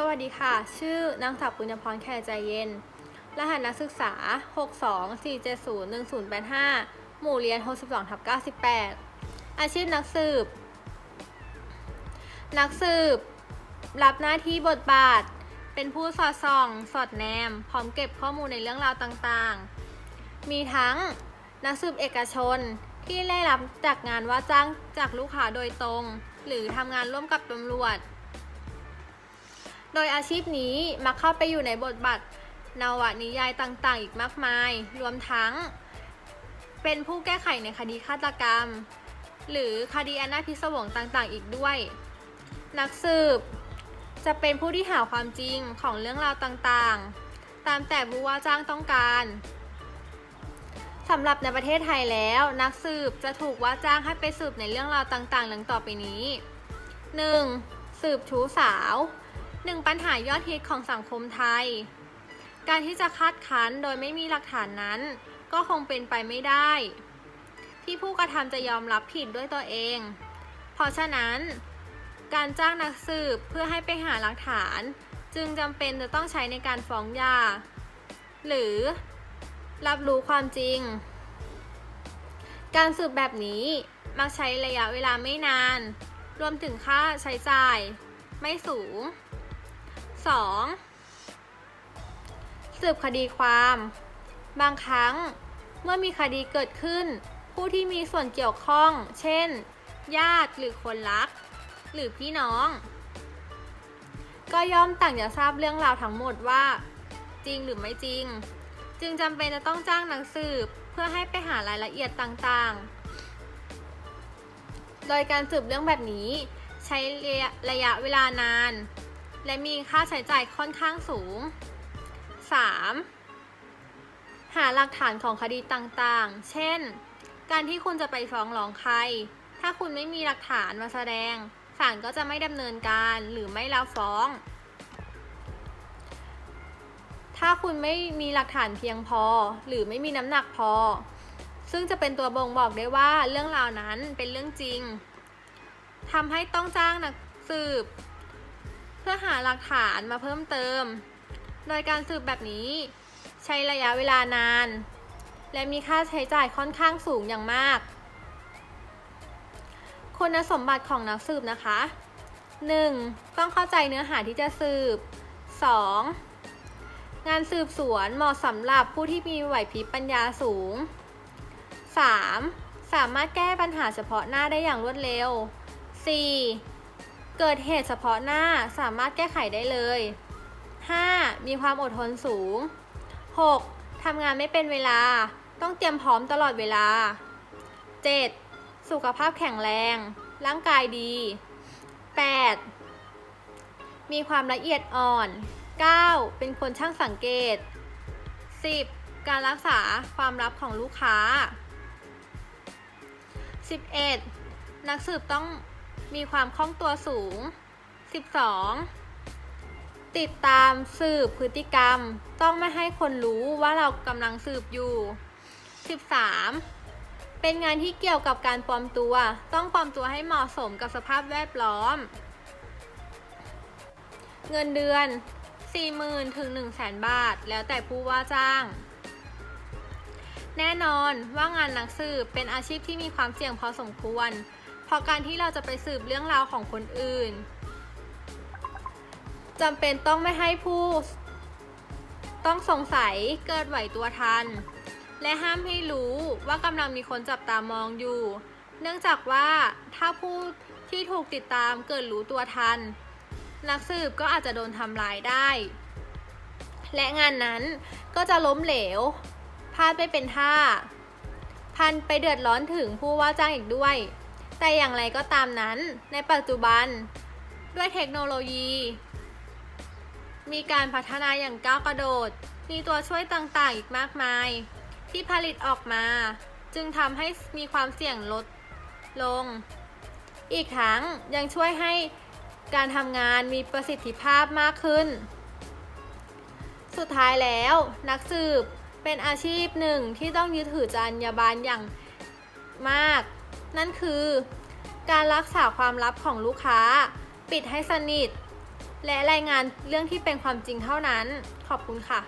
สวัสดีค่ะ ชื่อนางสาวปุญญพรแค่ใจเย็น รหัสนักศึกษา 624701085 หมู่เรียน 62ทับ98 อาชีพนักสืบ นักสืบ รับหน้าที่บทบาท เป็นผู้สอดส่อง สอดแนม พร้อมเก็บข้อมูลในเรื่องราวต่างๆ มีทั้งนักสืบเอกชนที่ได้รับจากงานว่าจ้างจากลูกค้าโดยตรง หรือทำงานร่วมกับตำรวจ โดยอาชีพนี้มักเข้าไปอยู่ในบทบาทนวนิยายต่างๆ อีกมากมาย รวมทั้ง เป็นผู้แก้ไขในคดีฆาตกรรม หรือคดีอนนาพิศวงต่างๆ อีกด้วย นักสืบ จะเป็นผู้ที่หาความจริงของเรื่องราวต่างๆ ตามแต่ผู้ว่าจ้างต้องการสำหรับในประเทศไทยแล้ว นักสืบจะถูกว่าจ้างให้ไปสืบในเรื่องราวต่างๆดังต่อไปนี้ 1. สืบชู้สาว หนึ่งปัญหายอดฮิตของสังคมไทย การที่จะคาดคั้นโดยไม่มีหลักฐานนั้น ก็คงเป็นไปไม่ได้ ที่ผู้กระทำจะยอมรับผิดด้วยตัวเอง เพราะฉะนั้น การจ้างนักสืบเพื่อให้ไปหาหลักฐาน จึงจำเป็นจะต้องใช้ในการฟ้องยาหรือรับรู้ความจริง การสืบแบบนี้มักใช้ระยะเวลาไม่นาน รวมถึงค่าใช้จ่าย ไม่สูง 2. สืบคดีความ บางครั้ง เมื่อมีคดีเกิดขึ้น ผู้ที่มีส่วนเกี่ยวข้อง เช่น ญาติหรือคนรัก หรือพี่น้อง ก็ย่อมต่างอยากทราบเรื่องราวทั้งหมดว่า จริงหรือไม่จริง จึงจำเป็นจะต้องจ้างนักสืบเพื่อให้ไปหารายละเอียดต่างๆ โดยการสืบเรื่องแบบนี้ใช้ระยะระยะเวลานาน และมีค่าใช้จ่ายค่อนข้างสูง 3. หาหลักฐานของคดีต่างๆ เช่น การที่คุณจะไปฟ้องร้องใคร ถ้าคุณไม่มีหลักฐานมาแสดง ศาลก็จะไม่ดำเนินการหรือไม่รับฟ้อง ถ้าคุณไม่มีหลักฐานเพียงพอ หรือไม่มีน้ำหนักพอ ซึ่งจะเป็นตัวบ่งบอกได้ว่าเรื่องราวนั้นเป็นเรื่องจริงทำให้ต้องจ้างนักสืบ พื่อหาหลักฐานมาเพิ่มเติม โดยการสืบแบบนี้ ใช้ระยะเวลานาน และมีค่าใช้จ่ายค่อนข้างสูงอย่างมาก คุณสมบัติของนักสืบนะคะ 1. ต้องเข้าใจเนื้อหาที่จะสืบ 2. งานสืบสวนเหมาะสำหรับผู้ที่มีไหวพริบปัญญาสูง 3. สามารถแก้ปัญหาเฉพาะหน้าได้อย่างรวดเร็ว 4. เกิดเหตุเฉพาะหน้าสามารถแก้ไขได้เลย 5. มีความอดทนสูง 6. ทำงานไม่เป็นเวลา ต้องเตรียมพร้อมตลอดเวลา 7. สุขภาพแข็งแรง ร่างกายดี 8. มีความละเอียดอ่อน 9. เป็นคนช่างสังเกต 10. การรักษาความลับของลูกค้า 11. นักสืบต้อง มีความคล่องตัวสูง 12. ติดตามสืบพฤติกรรม ต้องไม่ให้คนรู้ว่าเรากำลังสืบอยู่ 13. เป็นงานที่เกี่ยวกับการปลอมตัว ต้องปลอมตัวให้เหมาะสมกับสภาพแวดล้อม เงินเดือน 40,000ถึง100,000 บาท แล้วแต่ผู้ว่าจ้างแน่นอนว่างานนักสืบเป็นอาชีพที่มีความเสี่ยงพอสมควร เพราะการที่เราจะไปสืบเรื่องราวของคนอื่นจำเป็นต้องไม่ให้ผู้ ต้องสงสัยเกิดไหวตัวทัน และห้ามให้รู้ว่ากำลังมีคนจับตามองอยู่ เนื่องจากว่าถ้าผู้ที่ถูกติดตามเกิดรู้ตัวทัน นักสืบก็อาจจะโดนทำร้ายได้ และงานนั้นก็จะล้มเหลวพลาดไม่เป็นท่า พันไปเดือดร้อนถึงผู้ว่าจ้างอีกด้วย แต่อย่างไรก็ตามนั้น ในปัจจุบัน ด้วยเทคโนโลยี มีการพัฒนาอย่างก้าวกระโดด มีตัวช่วยต่างๆอีกมากมาย ที่ผลิตออกมา จึงทำให้มีความเสี่ยงลดลง อีกทั้งยังช่วยให้การทำงานมีประสิทธิภาพมากขึ้น สุดท้ายแล้วนักสืบเป็นอาชีพหนึ่งที่ต้องยึดถือจรรยาบรรณอย่างมาก นั่นคือ การรักษาความลับของลูกค้า ปิดให้สนิท และรายงานเรื่องที่เป็นความจริงเท่านั้น ขอบคุณค่ะ